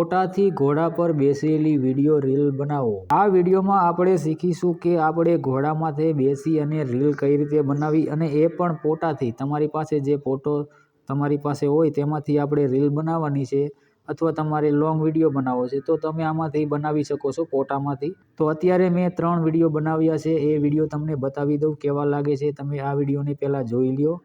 ફોટાથી ઘોડા પર બેસેલી વીડિયો રીલ બનાવો. આ વિડીયોમાં આપણે શીખીશું કે આપણે ઘોડામાંથી બેસી અને રીલ કઈ રીતે બનાવી અને એ પણ ફોટાથી. તમારી પાસે જે ફોટો તમારી પાસે હોય તેમાંથી આપણે રીલ બનાવવાની છે અથવા તમારે લોંગ વીડિયો બનાવવો છે, તો તમે આમાંથી બનાવી શકો છો ફોટામાંથી. તો અત્યારે મેં ત્રણ વીડિયો બનાવ્યા છે. એ વીડિયો તમને બતાવી દઉં કેવા લાગે છે. તમે આ વિડીયોને પહેલાં જોઈ લ્યો.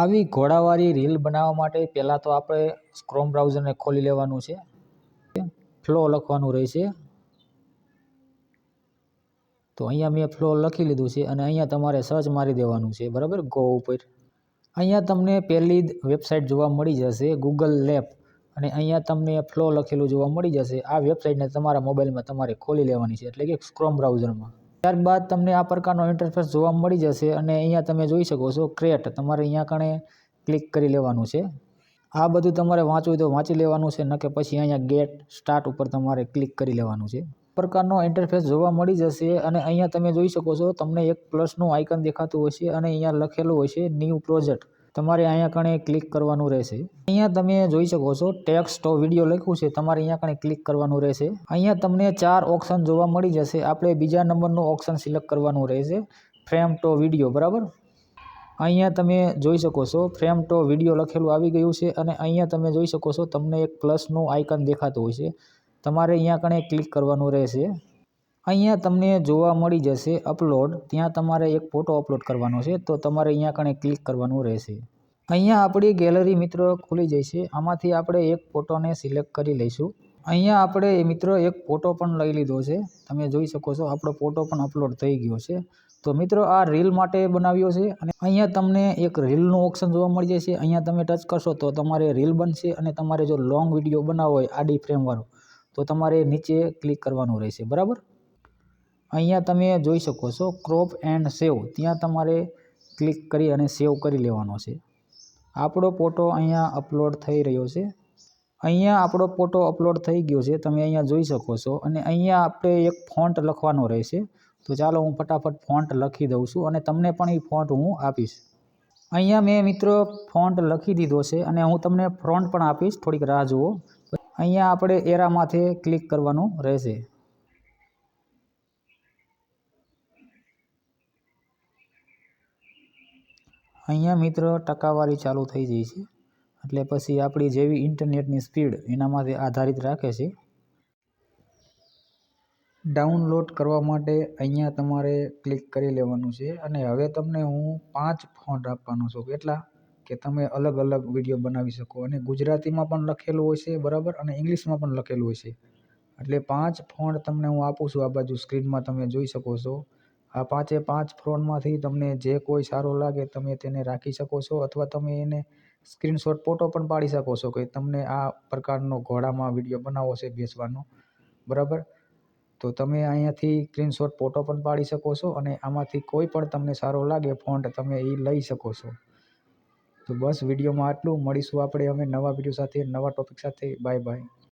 આવી ઘોડાવાળી રીલ બનાવવા માટે પહેલાં તો આપણે ક્રોમ બ્રાઉઝરને ખોલી લેવાનું છે. ફ્લો લખવાનું રહેશે. તો અહીંયા મેં ફ્લો લખી લીધું છે અને અહીંયા તમારે સર્ચ મારી દેવાનું છે. બરાબર? ગો ઉપર. અહીંયા તમને પહેલી વેબસાઇટ જોવા મળી જશે ગૂગલ લેપ અને અહીંયા તમને ફ્લો લખેલું જોવા મળી જશે. આ વેબસાઇટને તમારા મોબાઈલમાં તમારે ખોલી લેવાની છે. એટલે કે ક્રોમ બ્રાઉઝરમાં ત્યારબાદ તમને આ પ્રકારનો ઇન્ટરફેસ જોવા મળી જશે અને અહીંયા તમે જોઈ શકો છો ક્રિએટ તમારે અહીંયા કણે ક્લિક કરી લેવાનું છે. આ બધું તમારે વાંચવું તો વાંચી લેવાનું છે ન કે પછી અહીંયા ગેટ સ્ટાર્ટ ઉપર તમારે ક્લિક કરી લેવાનું છે. પ્રકારનો ઇન્ટરફેસ જોવા મળી જશે અને અહીંયા તમે જોઈ શકો છો તમને એક પ્લસનું આઇકન દેખાતું હોય છે અને અહીંયા લખેલું હોય છે ન્યૂ પ્રોજેક્ટ તમારે અહીંયા કણે ક્લિક કરવાનું રહેશે. અહીંયા તમે જોઈ શકો છો ટેક્સ્ટ વીડિયો લખ્યું છે. તમારે અહીંયા કણે ક્લિક કરવાનું રહેશે. અહીંયા તમને ચાર ઓપ્શન જોવા મળી જશે. આપણે બીજા નંબરનું ઓપ્શન સિલેક્ટ કરવાનું રહેશે. ફ્રેમ ટો વીડિયો બરાબર? અહીંયા તમે જોઈ શકો છો ફ્રેમ ટો વીડિયો લખેલું આવી ગયું છે અને અહીંયા તમે જોઈ શકો છો તમને એક પ્લસનું આઇકન દેખાતું હોય છે. તમારે અહીંયા કણે ક્લિક કરવાનું રહેશે. અહીંયા તમને જોવા મળી જશે અપલોડ. ત્યાં તમારે એક ફોટો અપલોડ કરવાનો છે, તો તમારે અહીંયા કણે ક્લિક કરવાનું રહેશે. અહીંયા આપણી ગેલેરી મિત્રો ખુલી જશે આમાંથી આપણે એક ફોટોને સિલેક્ટ કરી લઈશું. અહીંયા આપણે મિત્રો એક ફોટો પણ લઈ લીધો છે. તમે જોઈ શકો છો, આપણો ફોટો પણ અપલોડ થઈ ગયો છે. તો મિત્રો, આ રીલ માટે બનાવ્યો છે અને અહીંયા તમને એક રીલનું ઓપ્શન જોવા મળી જશે. અહીંયા તમે ટચ કરશો તો તમારે રીલ બનશે અને તમારે જો લોંગ વીડિયો બનાવવો હોય આડી ફ્રેમવાળો, તો તમારે નીચે ક્લિક કરવાનું રહેશે. બરાબર? અહીંયા તમે જોઈ શકો છો ક્રોપ એન્ડ સેવ ત્યાં તમારે ક્લિક કરી અને સેવ કરી લેવાનો છે. આપણો ફોટો અહીંયા અપલોડ થઈ રહ્યો છે. અહીંયા આપણો ફોટો અપલોડ થઈ ગયો છે. તમે અહીંયા જોઈ શકો છો. અને અહીંયા આપણે એક ફોન્ટ લખવાનો રહેશે. તો ચાલો હું ફટાફટ ફોન્ટ લખી દઉં છું અને તમને પણ એ ફોન્ટ હું આપીશ. અહીંયા મેં મિત્રો ફોન્ટ લખી દીધો છે અને હું તમને ફ્રોન્ટ પણ આપીશ. થોડીક રાહ જુઓ. અહીંયા આપણે એરા માથે ક્લિક કરવાનું રહેશે. અહીંયા મિત્ર ટકાવારી ચાલુ થઈ જાય છે. એટલે પછી આપણી જેવી ઇન્ટરનેટની સ્પીડ એનામાંથી આધારિત રાખે છે. ડાઉનલોડ કરવા માટે અહીંયા તમારે ક્લિક કરી લેવાનું છે અને હવે તમને હું પાંચ ફોન્ટ આપવાનો છું કેટલા? કે તમે અલગ અલગ વીડિયો બનાવી શકો અને ગુજરાતીમાં પણ લખેલું હોય છે બરાબર? અને ઇંગ્લિશમાં પણ લખેલું હોય છે એટલે પાંચ ફોન્ટ તમને હું આપું છું. આ બાજુ સ્ક્રીનમાં તમે જોઈ શકો છો. આ પાંચે પાંચ ફોનમાંથી તમને જે કોઈ સારો લાગે તમે તેને રાખી શકો છો અથવા તમે એને સ્ક્રીનશોટ ફોટો પણ પાડી શકો છો કે તમને આ પ્રકારનો ઘોડામાં વીડિયો બનાવવો છે બેસવાનો. બરાબર? તો તમે અહીંયાથી સ્ક્રીનશોટ ફોટો પણ પાડી શકો છો અને આમાંથી કોઈ પણ તમને સારો લાગે ફોન્ટ તમે એ લઈ શકો છો. તો બસ વિડીયોમાં આટલું. મળીશું આપણે અમે નવા વીડિયો સાથે, નવા ટોપિક સાથે. Bye bye.